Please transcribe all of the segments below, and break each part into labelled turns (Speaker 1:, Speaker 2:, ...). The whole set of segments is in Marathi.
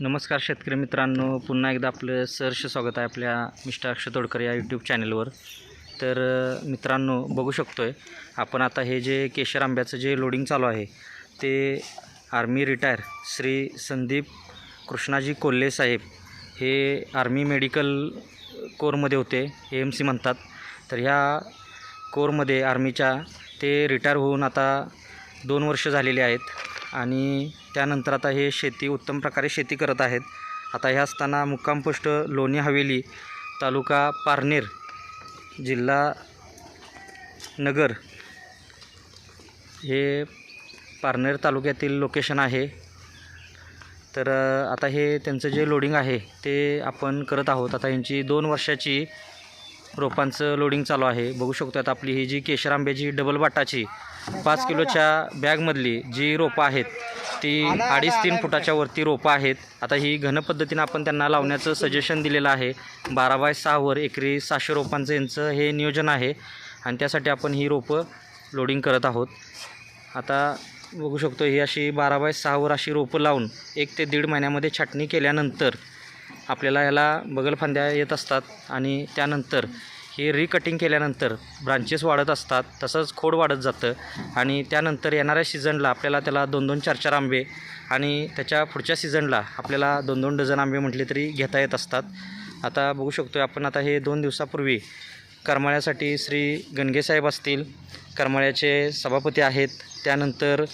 Speaker 1: नमस्कार शेतकरी मित्रांनो पुन्हा एकदा आपलं सहर्ष स्वागत आहे आपल्या मिस्टर अक्षय तोडकर या यूट्यूब चॅनलवर तर मित्रांनो बघू शकतो आहे आपण आता हे जे केशर आंब्याचं जे लोडिंग चालू आहे ते आर्मी रिटायर श्री संदीप कृष्णाजी कोल्हे साहेब हे आर्मी मेडिकल कोरमध्ये होते ए एम सी म्हणतात. तर ह्या कोरमध्ये आर्मीच्या ते रिटायर होऊन आता दोन वर्ष झालेले आहेत. आणि त्यानंतर आता हे शेती उत्तम प्रकारे शेती करत आहेत. आता ह्या असताना मुक्कामपुष्ट लोणी हवेली तालुका पारनेर जिल्हा नगर हे पारनेर तालुक्यातील लोकेशन आहे. तर आता हे त्यांचं जे लोडिंग आहे ते आपण करत आहोत. आता यांची दोन वर्षाची रोपांचं लोडिंग चालू आहे. बघू शकतो आता आपली ही जी केशर आंब्याची डबल बाटाची पाच किलोच्या बॅगमधली जी रोपं आहेत ती अडीच तीन फुटाच्या वरती रोपं आहेत. आता ही घन पद्धतीनं आपण त्यांना लावण्याचं सजेशन दिलेलं आहे. बारा बाय सहावर एकरी सहाशे रोपांचं यांचं हे नियोजन आहे. आणि त्यासाठी आपण ही रोपं लोडिंग करत आहोत. आता बघू शकतो ही अशी बारा बाय सहावर अशी रोपं लावून एक ते दीड महिन्यामध्ये छाटणी केल्यानंतर आपल्याला ह्याला बगलफांद्या येत असतात. आणि त्यानंतर हे रिकटिंग केल्यानंतर ब्रांचेस वाढत असतात तसंच खोड वाढत जातं. आणि त्यानंतर येणाऱ्या सीझनला आपल्याला त्याला दोन दोन चार चार आंबे आणि त्याच्या पुढच्या सीझनला आपल्याला दोन दोन डझन आंबे म्हटले तरी घेता येत असतात. आता बघू शकतो आपण आता हे दोन दिवसापूर्वी करमाळ्यासाठी श्री गणगेसाहेब असतील करमाळ्याचे सभापती आहेत. त्यानंतर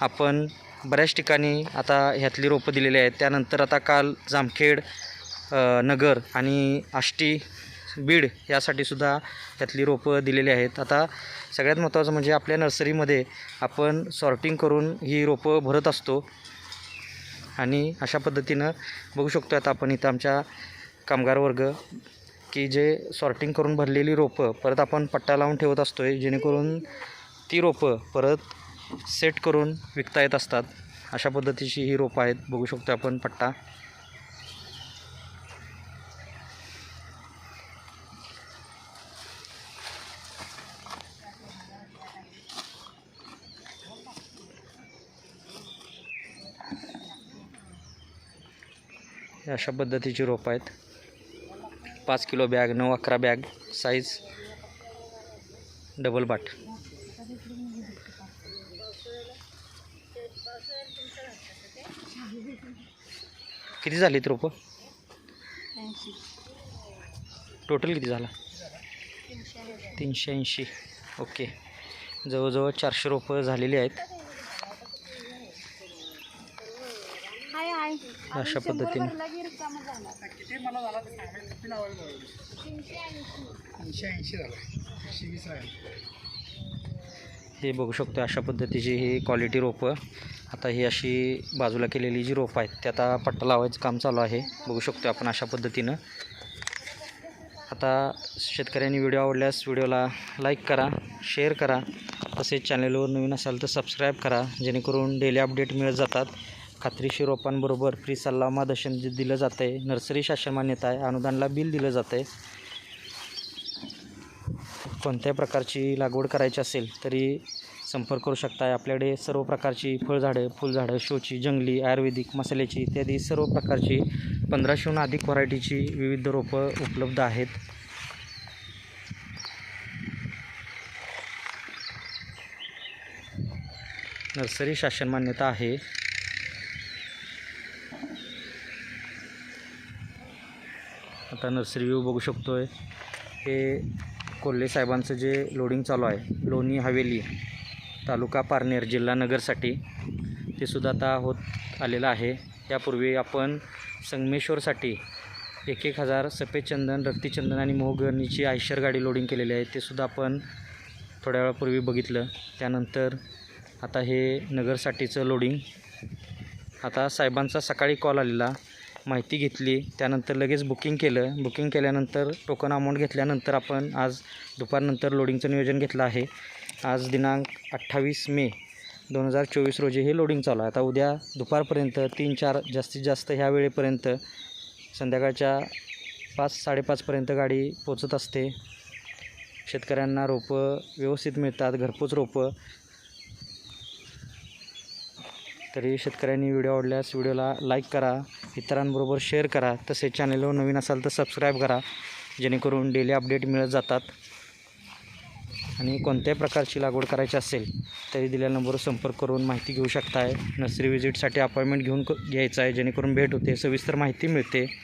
Speaker 1: आपण बऱ्याच ठिकाणी आता ह्यातली रोपं दिलेली आहेत. त्यानंतर आता काल जामखेड नगर आणि आष्टी बीड यासाठी सुद्धा त्यातली रोपं दिलेली आहेत. आता सगळ्यात महत्त्वाचं म्हणजे आपल्या नर्सरीमध्ये आपण सॉर्टिंग करून ही रोपं भरत असतो. आणि अशा पद्धतीनं बघू शकतो आता आपण इथं आमच्या कामगार वर्ग की जे सॉर्टिंग करून भरलेली रोपं परत आपण पट्टा लावून ठेवत असतो आहे जेणेकरून ती रोपं परत सेट करून विकता येत असतात. अशा पद्धतीची ही रोपं आहेत. बघू शकतो आपण पट्टा. हे अशा पद्धतीची रोपं आहेत. पाच किलो बॅग नऊ अकरा बॅग साईज डबल बाट किती झालीत रोपं? टोटल किती झाला? तीनशे ऐंशी. ओके जवळजवळ चारशे रोपं झालेली आहेत.
Speaker 2: हाय हाय.
Speaker 1: अशा पद्धतीने. हे बघू शकतो अशा पद्धतीची ही क्वालिटी रोपं. आता ही अशी बाजूला केलेली जी रोपं आहेत ते आता पट्टा लावायचं काम चालू आहे. बघू शकतो आपण अशा पद्धतीनं. आता शेतकऱ्यांनी व्हिडिओ आवडल्यास व्हिडिओला लाईक करा शेअर करा. तसेच चॅनलवर नवीन असाल तर सबस्क्राईब करा जेणेकरून डेली अपडेट मिळत जातात. खात्रीशीर रोपांबरोबर फ्री सल्ला मार्गदर्शन दिलं जातं आहे नर्सरी शासन मान्यता आहे अनुदानला बिल दिलं जातं आहे कोणत्याही प्रकारची लागवड करायची असेल तरी संपर्क करू शकता आपल्याकडे सर्व प्रकारची फळझाडं फुलझाडं शोची जंगली आयुर्वेदिक मसाल्याची इत्यादी सर्व प्रकारची पंधराशेहून अधिक व्हरायटीची विविध रोपं उपलब्ध आहेत. नर्सरी शासन मान्यता आहे. आता नर्सरी व्ह्यू बघू शकतो आहे हे कोल्हे साहेबांचं जे लोडिंग चालू आहे लोणी हवेली तालुका पारनेर जिल्हा नगरसाठी ते सुद्धा आता होत आलेलं आहे. यापूर्वी आपण संगमेश्वरसाठी एक एक हजार सफेद चंदन रक्तीचंदन आणि मोहगरणीची आयशर गाडी लोडिंग केलेली आहे ते सुद्धा आपण थोड्या वेळापूर्वी बघितलं. त्यानंतर आता हे नगरसाठीचं लोडिंग आता साहेबांचा सकाळी कॉल आलेला. माहिती घेतली. त्यानंतर लगेच बुकिंग केलं. बुकिंग केल्यानंतर टोकन अमाऊंट घेतल्यानंतर आपण आज दुपारनंतर लोडिंगचं नियोजन घेतलं आहे. आज दिनांक अठ्ठावीस मे दोन हजार चोवीस रोजी हे लोडिंग चालू आहे. आता उद्या दुपारपर्यंत तीन चार जास्तीत जास्त ह्या वेळेपर्यंत संध्याकाळच्या पाच साडेपाचपर्यंत गाडी पोचत असते. शेतकऱ्यांना रोपं व्यवस्थित मिळतात. घरपोच रोपं. तरी शेतकऱ्यांनी व्हिडिओ आवडल्यास व्हिडिओला लाईक करा. इतरांबरोबर शेअर करा. तसेच चॅनलवर नवीन असाल तर सबस्क्राईब करा. जेणेकरून डेली अपडेट मिळत जातात. आणि कोणत्याही प्रकारची लागवड करायची असेल तरी दिलेल्या नंबरवर संपर्क करून माहिती घेऊ शकताय. नर्सरी व्हिजिटसाठी अपॉइंटमेंट घेऊन क- घ्यायचं आहे. जेणेकरून भेट होते सविस्तर माहिती मिळते.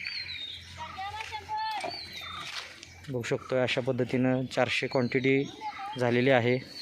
Speaker 1: बघू शकतो अशा पद्धतीनं चारशे क्वांटिटी झालेली आहे.